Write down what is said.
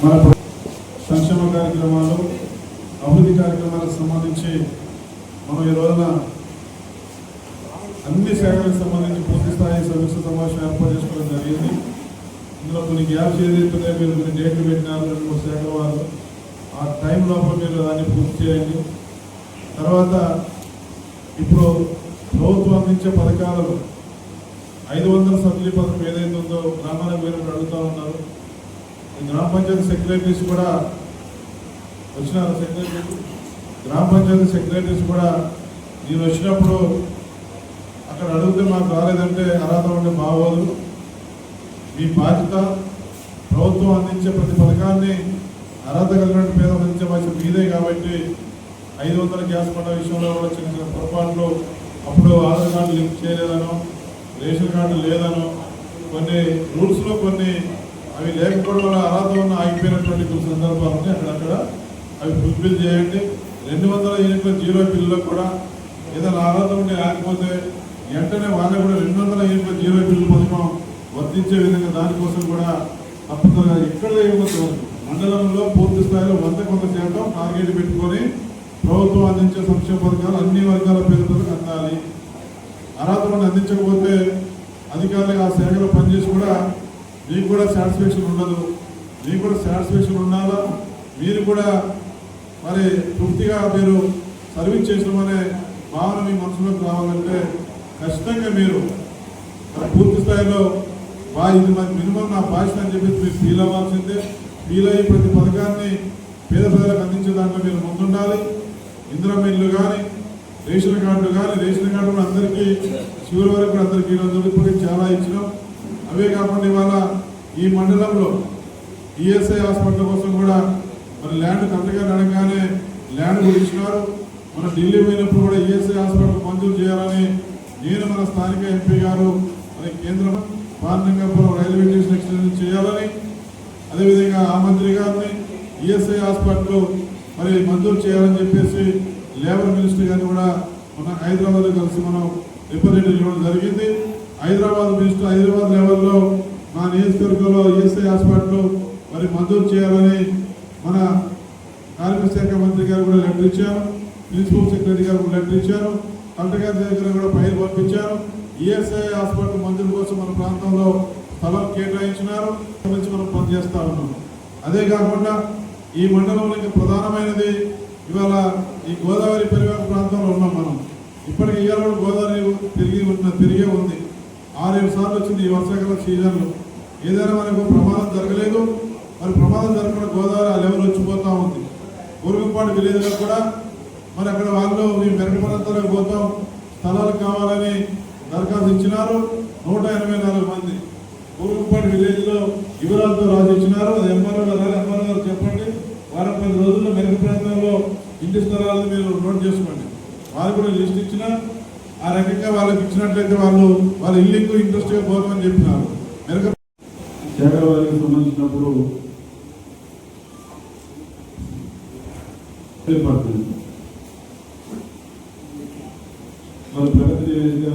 మన సంక్షేమ కార్యక్రమాలు అభివృద్ధి కార్యక్రమాలకు సంబంధించి మనం ఈ రోజున అన్ని శాఖలకు సంబంధించి పూర్తి స్థాయి సమీక్ష సమావేశం ఏర్పాటు చేసుకోవడం జరిగింది. ఇందులో కొన్ని గ్యాప్స్ ఏదైతే మీరు కొన్ని డేట్లు పెట్టినారు రెండు మూడు శాఖల వారు. ఆ టైం లోపల మీరు దాన్ని పూర్తి చేయండి. తర్వాత ఇప్పుడు ప్రభుత్వం అందించే పథకాలలో ఐదు వందల సబ్సిడీ పథకం ఏదైతే ఉందో గ్రామాలకు పోయినప్పుడు అడుగుతూ ఉన్నారు. గ్రామ పంచాయతీ సెక్రటరీస్ కూడా వచ్చినారు సెక్రటరీస్. గ్రామ పంచాయతీ సెక్రటరీస్ కూడా నేను వచ్చినప్పుడు అక్కడ అడిగితే మాకు రాలేదంటే అర్హత ఉండే బాగోదు మీ బాధ్యత ప్రభుత్వం అందించే ప్రతి పథకాన్ని అర్హత కలిగినట్టు పేద అందించే బాధ్యత మీదే కాబట్టి ఐదు వందల గ్యాస్ పంట విషయంలో కూడా చిన్న చిన్న పొరపాట్లు అప్పుడు ఆధార్ కార్డు లింక్ చేయలేదనో రేషన్ కార్డు లేదనో కొన్ని రూల్స్లో కొన్ని అవి లేకపోవడం వల్ల అర్హత ఉన్న ఆగిపోయినటువంటి కొన్ని సందర్భాలు ఉన్నాయి. అక్కడక్కడ అవి ఫుల్ఫిల్ చేయండి. రెండు వందల యూనిట్ల జీరో బిల్లులో కూడా ఏదైనా అర్హత ఉంటే లేకపోతే వెంటనే వాళ్ళకు కూడా రెండు వందల యూనిట్ల జీరో బిల్లు పథకం వర్తించే విధంగా దానికోసం కూడా అప్పుడు ఎక్కడ ఇవ్వచ్చు మండలంలో పూర్తి స్థాయిలో వంద కొంత శాతం టార్గెట్ పెట్టుకొని ప్రభుత్వం అందించే సంక్షేమ పథకాలు అన్ని వర్గాల పేరుతో అందాలి అర్హతలను అందించకపోతే అధికారులు ఆ శాఖలో పనిచేసి కూడా మీకు కూడా సాటిస్ఫాక్షన్ ఉండదు. మీకు కూడా సాటిస్ఫాక్షన్ ఉండాలా? మీరు కూడా మరి తృప్తిగా మీరు సర్వీస్ చేసినామనే భావన మీ మనసులోకి రావాలంటే ఖచ్చితంగా మీరు పూర్తి స్థాయిలో బా ఇది మరి మినిమం నా బాధ్యత అని చెప్పేసి మీరు ఫీల్ అవ్వాల్సిందే. ఫీల్ అయ్యి ప్రతి పథకాన్ని పేద ప్రజలకు అందించే దాంట్లో మీరు ముందుండాలి. ఇందిరా మిల్లు కానీ రేషన్ కార్డు కానీ రేషన్ కార్డు కూడా అందరికీ చివరి వరకు అందరికీ ఈరోజు చాలా ఇచ్చినాం. అవే కాకుండా ఇవాళ ఈ మండలంలో ఈఎస్ఐ హాస్పిటల్ కోసం కూడా మన ల్యాండ్ కరెక్ట్గా నడగానే ల్యాండ్ కూడా ఇచ్చినారు. మన ఢిల్లీ పోయినప్పుడు కూడా ఈఎస్ఐ హాస్పిటల్ మంజూరు చేయాలని నేను మన స్థానిక ఎంపీ గారు మన కేంద్రం పార్నింగాపురం రైల్వే స్టేషన్ ఎక్స్టెన్షన్ చేయాలని అదేవిధంగా ఆ మంత్రి గారిని ఈఎస్ఐ హాస్పిటల్ మరి మంజూరు చేయాలని చెప్పేసి లేబర్ మినిస్టర్ గారిని కూడా మన హైదరాబాద్ కలిసి మనం రిప్రజెంటేటివ్ ఇవ్వడం జరిగింది. హైదరాబాద్ మినిస్టర్ హైదరాబాద్ లెవెల్లో మా నియోజకవర్గంలో ఈఎస్ఐ హాస్పిటల్ మరి మంజూరు చేయాలని మన కార్మిక శాఖ మంత్రి గారు కూడా లెటర్ ఇచ్చారు. ప్రిన్సిపల్ సెక్రటరీ గారు కూడా లెటర్ ఇచ్చారు. కలెక్టర్ గారి దగ్గర కూడా ఫైల్ పంపించారు. ఈఎస్ఐ హాస్పిటల్ మంజూరు కోసం మన ప్రాంతంలో స్థలం కేటాయించినారు. నుంచి మనం పనిచేస్తా ఉన్నాం. అదే కాకుండా ఈ మండలంలో ఇంకా ప్రధానమైనది ఇవాళ ఈ గోదావరి పెరిగే ప్రాంతంలో ఉన్నాం మనం. ఇప్పటికి ఇవాళ కూడా గోదావరి తిరిగి ఉన్న తిరిగే ఉంది. ఆరేడు సార్లు వచ్చింది ఈ వర్షాకాల సీజన్లో. ఏదైనా మనకు ప్రమాదం జరగలేదు. మరి ప్రమాదం జరగకుండా గోదావరి ఆ లెవెల్ వచ్చిపోతూ ఉంది. ఊరుగుపాడు విలేజ్లో కూడా మరి అక్కడ వాళ్ళు మీ మెరుగుపడంతలకు పోతాం. స్థలాలు కావాలని దరఖాస్తు ఇచ్చినారు. నూట ఎనభై నాలుగు మంది ఊరుగుపాడు విలేజ్లో యువరాజుతో రాజు ఇచ్చినారు. అది ఎంఆర్ఓ గారు ఎంఆర్ఓ గారు చెప్పండి వారం పది రోజుల్లో మెరుగు ప్రాంతంలో ఇంటి మీరు నోట్ చేసుకోండి. వాళ్ళు కూడా లిస్ట్ ఇచ్చిన ఆ రకంగా వాళ్ళకి ఇచ్చినట్లయితే వాళ్ళు వాళ్ళ ఇల్లుకు ఇంట్రెస్ట్గా పోతామని చెప్పినారు. మెరుగు శాఖల వారికి సంబంధించినప్పుడు డిపార్ట్మెంట్ ప్రగతి నివేదిక